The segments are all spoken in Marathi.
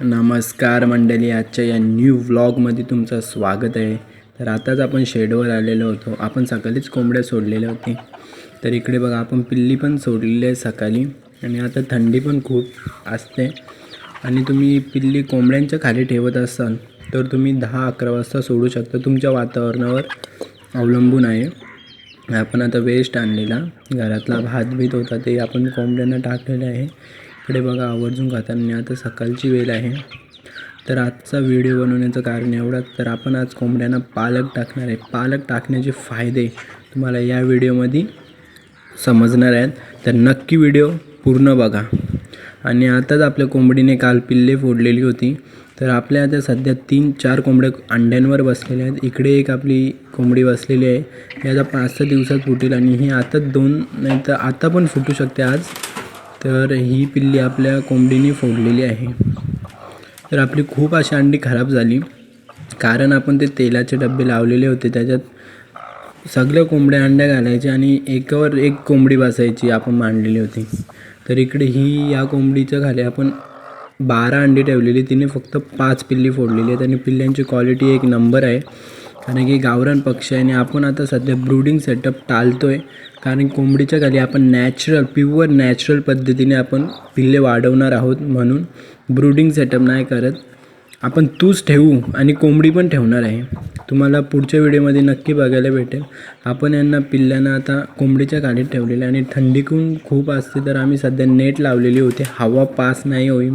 नमस्कार मंडळी आजच्या या न्यू व्लॉगमध्ये तुमचं स्वागत आहे. तर आताच आपण शेडवर आलेलो होतो. आपण सकाळीच कोंबड्या सोडलेल्या होती तर इकडे बघा आपण पिल्ली पण सोडलेली आहे सकाळी. आणि आता थंडी पण खूप असते. आणि तुम्ही पिल्ली कोंबड्यांच्या खाली ठेवत असाल तर तुम्ही दहा अकरा वाजता सोडू शकता. तुमच्या वातावरणावर अवलंबून आहे. आपण आता वेस्ट आणलेला. घरातला भात बीत होता ते आपण कोंबड्यांना टाकलेलं आहे. इकडे बघा आवर्जून खाताना आता सकाळची वेळ आहे. तर आजचा व्हिडिओ बनवण्याचं कारण एवढंच तर आपण आज कोंबड्यांना पालक टाकणार आहे. पालक टाकण्याचे फायदे तुम्हाला या व्हिडिओमध्ये समजणार आहेत. तर नक्की व्हिडिओ पूर्ण बघा. आणि आताच आपल्या कोंबडीने काल पिल्ले फोडलेली होती. तर आपल्या आता सध्या तीन चार कोंबड्या अंड्यांवर बसलेल्या आहेत. इकडे एक आपली कोंबडी बसलेली आहे. ही आता पाच सहा दिवसात फुटेल आणि ही आता दोन नाही तर आता पण फुटू शकते आज. तर ही पिल्ली आपल्या कोंबडीने फोडलेली आहे. तर आपली खूप अशी अंडी खराब झाली. कारण आपण ते तेलाचे डबे लावलेले होते. त्याच्यात सगळ्या कोंबड्या अंड्या घालायच्या आणि एकावर एक कोंबडी बसायची आपण मांडलेली होती. तर इकडे ही या कोंबडीच्या खाली आपण बारा अंडी ठेवलेली. तिने फक्त पाच पिल्ली फोडलेली आहेत आणि पिल्ल्यांची क्वालिटी एक नंबर आहे. कारण की गावरान पक्षी आहे आणि आपण आता सध्या ब्रूडिंग सेटअप टाळतो आहे कारण कोंबडीच्या खाली आपण नॅचरल प्युअर नॅचरल पद्धतीने आपण पिल्ले वाढवणार आहोत म्हणून ब्रुडिंग सेटअप नाही करत. आपण तूच ठेवू आणि कोंबडी पण ठेवणार आहे. तुम्हाला पुढच्या व्हिडिओमध्ये नक्की बघायला भेटेल. आपण यांना पिल्ल्यांना आता कोंबडीच्या खालीत ठेवलेलं आहे आणि थंडीकून खूप असते तर आम्ही सध्या नेट लावलेली होती. हवा पास नाही होई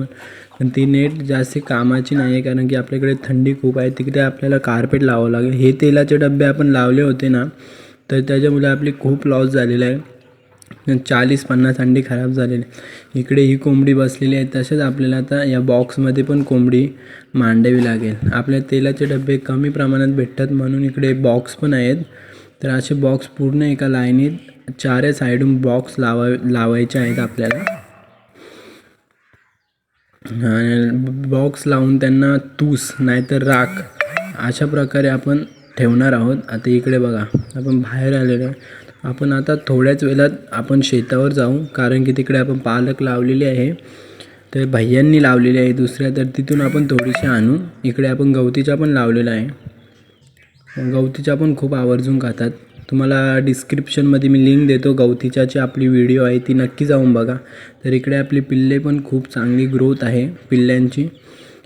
पण ती नेट जास्त कामाची नाही आहे कारण की आपल्याकडे थंडी खूप आहे. तिकडे आपल्याला कार्पेट लावावं लागेल. हे तेलाचे डबे आपण लावले होते ना तर त्याच्यामुळे आपली खूप लॉस झालेला आहे. चाळीस पन्नास अंडी खराब झालेली. इकडे ही कोंबडी बसलेली आहे तसेच आपल्याला आता या बॉक्समध्ये पण कोंबडी मांडावी लागेल. आपल्या तेलाचे डबे कमी प्रमाणात भेटतात म्हणून इकडे बॉक्स पण आहेत. तर असे बॉक्स पूर्ण एका लाईनीत चारे साईडून बॉक्स लावा लावायचे आहेत आपल्याला. बॉक्स लावून त्यांना तूस नाहीतर राख अशा प्रकारे आपण ठेवणार आहोत. आता इकडे बघा आपण बाहेर आलेलो आहे. आपण आता थोड्याच वेळात आपण शेतावर जाऊ कारण की तिकडे आपण पालक लावलेली आहे. तर भैयांनी लावलेली आहे दुसऱ्या तर तिथून आपण थोडीशी आणू. इकडे आपण गवतीच्या पण लावलेला आहे. गवतीच्या पण खूप आवर्जून खातात. तुम्हाला डिस्क्रिप्शनमध्ये मी लिंक देतो गवतीच्याची आपली व्हिडिओ आहे ती नक्की जाऊन बघा. तर इकडे आपली पिल्ले पण खूप चांगली ग्रोथ आहे पिल्ल्यांची.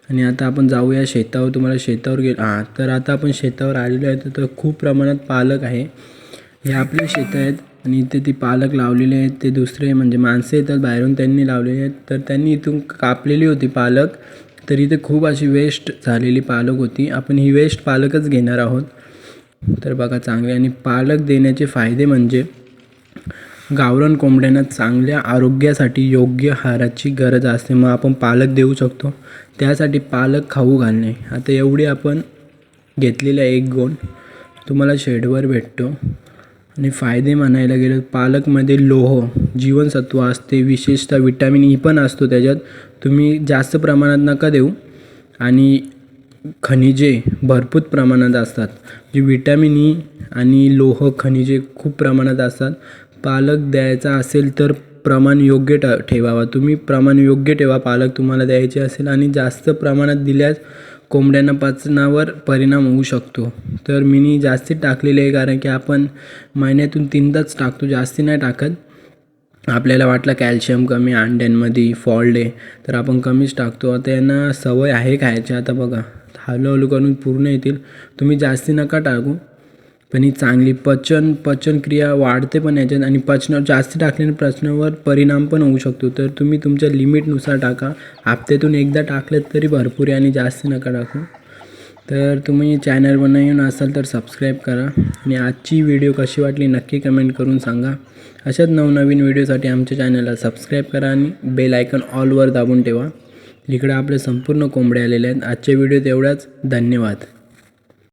आणि आता आपण जाऊया शेतावर. तुम्हाला शेतावर गे हां तर आता आपण शेतावर आलेलो आहे तर खूप प्रमाणात पालक आहे. हे आपले शेत आहेत आणि इथे ती पालक लावलेले आहेत ते दुसरे म्हणजे माणसं येतात बाहेरून त्यांनी लावलेले आहेत. तर त्यांनी इथून कापलेली होती पालक. तर इथे खूप अशी वेस्ट झालेली पालक होती. आपण ही वेस्ट पालकच घेणार आहोत. तर बघा चांगले. आणि पालक देण्याचे फायदे म्हणजे गावरान कोंबड्यांना चांगल्या आरोग्यासाठी योग्य आहाराची गरज असते. मग आपण पालक देऊ शकतो. त्यासाठी पालक खाऊ घालणे. आता एवढी आपण घेतलेल्या एक गोण. तुम्हाला शेडवर भेटतो. आणि फायदे म्हणायला गेलं पालकमध्ये लोह जीवनसत्व असते विशेषतः विटॅमिन ई पण असतो त्याच्यात. तुम्ही जास्त प्रमाणात नका देऊ. आणि खनिजे भरपूर प्रमाणात असतात. जे विटॅमिन ई आणि लोह खनिजे खूप प्रमाणात असतात. पालक द्यायचा असेल तर प्रमाण योग्य ट ठेवावा. तुम्ही प्रमाण योग्य ठेवा. पालक तुम्हाला द्यायचे असेल आणि जास्त प्रमाणात दिल्यास कोंबड्यांना पचनावर परिणाम होऊ शकतो. तर मी जास्ती टाकलेले आहे कारण की आपण महिन्यातून तीनदाच टाकतो. जास्ती नाही टाकत. आपल्याला वाटलं कॅल्शियम कमी अंड्यांमध्ये फॉल्ट आहे. तर आपण कमीच टाकतो. आता यांना सवय आहे खायची आता बघा हळूहळू करून पूर्ण येतील. तुम्ही जास्ती नका टाकू. पण ही चांगली पचन पचनक्रिया वाढते पण याच्यात आणि पचनावर जास्त टाकल्याने पचनावर परिणाम पण होऊ शकतो. तर तुम्ही तुमच्या लिमिटनुसार टाका. हप्त्यातून एकदा टाकलं तरी भरपूर आहे आणि जास्त नका टाकू. तर तुम्ही चॅनलवर येऊन असाल तर सबस्क्राईब करा आणि आजची व्हिडिओ कशी वाटली नक्की कमेंट करून सांगा. अशाच नवनवीन व्हिडिओसाठी आमच्या चॅनलला सबस्क्राईब करा आणि बेल आयकन ऑलवर दाबून ठेवा. इकडे आपले संपूर्ण कोंबडे आलेले आहेत. आजच्या व्हिडिओत एवढ्याच धन्यवाद.